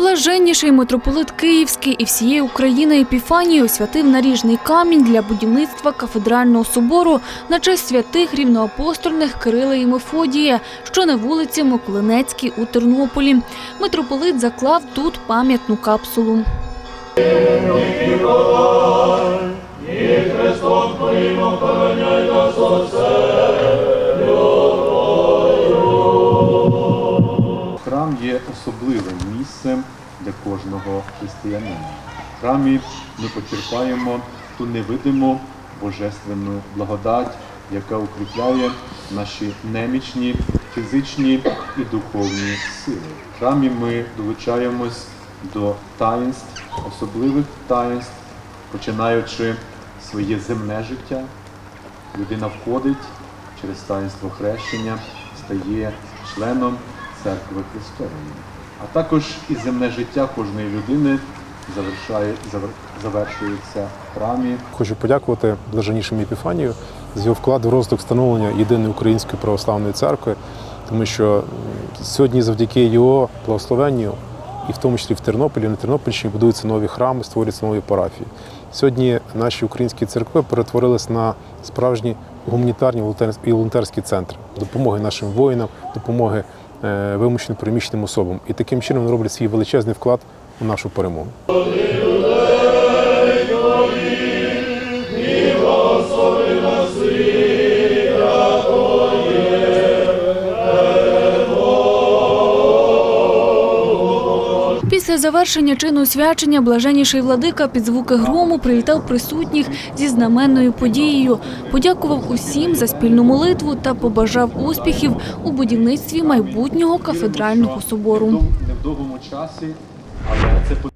Блаженніший митрополит Київський і всієї України Епіфанії освятив наріжний камінь для будівництва кафедрального собору на честь святих рівноапостольних Кирила і Мефодія, що на вулиці Миколинецькій у Тернополі. Митрополит заклав тут пам'ятну капсулу. Є особливим місцем для кожного християнина. В храмі ми почерпаємо ту невидиму божественну благодать, яка укріпляє наші немічні фізичні і духовні сили. В храмі ми долучаємось до таїнств, особливих таїнств, починаючи своє земне життя. Людина входить через таїнство хрещення, стає членом церкви Христової. А також і земне життя кожної людини завершає, завер- завершується в храмі. Хочу подякувати блаженнішому Епіфанію за його вклад в розвиток становлення єдиної української православної церкви, тому що сьогодні завдяки його благословенню, і в тому числі в Тернополі, на Тернопільщині будуються нові храми, створюються нові парафії. Сьогодні наші українські церкви перетворились на справжні гуманітарні і волонтерські центри допомоги нашим воїнам, допомоги вимушено переміщеним особам. І таким чином вони роблять свій величезний вклад у нашу перемогу. Після завершення чину свячення блаженніший владика під звуки грому привітав присутніх зі знаменною подією, подякував усім за спільну молитву та побажав успіхів у будівництві майбутнього кафедрального собору. Не В довгому часі, але